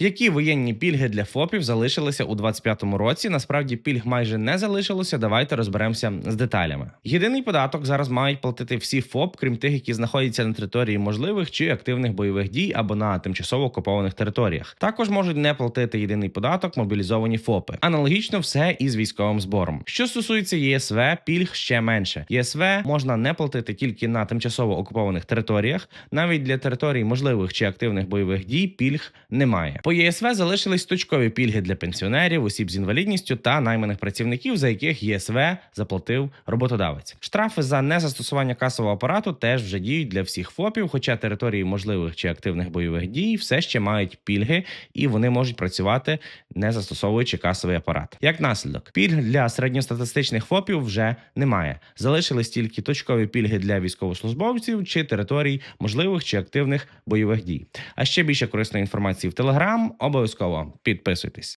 Які воєнні пільги для ФОПів залишилися у 2025 році? Насправді пільг майже не залишилося. Давайте розберемося з деталями. Єдиний податок зараз мають платити всі ФОП, крім тих, які знаходяться на території можливих чи активних бойових дій або на тимчасово окупованих територіях. Також можуть не платити єдиний податок мобілізовані ФОПи. Аналогічно все із військовим збором. Що стосується ЄСВ, пільг ще менше. ЄСВ можна не платити тільки на тимчасово окупованих територіях. Навіть для територій можливих чи активних бойових дій пільг немає. По ЄСВ залишились точкові пільги для пенсіонерів, осіб з інвалідністю та найманих працівників, за яких ЄСВ заплатив роботодавець. Штрафи за незастосування касового апарату теж вже діють для всіх ФОПів, хоча території можливих чи активних бойових дій все ще мають пільги і вони можуть працювати не застосовуючи касовий апарат. Як наслідок, пільг для середньостатистичних ФОПів вже немає. Залишились тільки точкові пільги для військовослужбовців чи територій можливих чи активних бойових дій. А ще більше корисної інформації в Телеграм. Обов'язково підписуйтесь.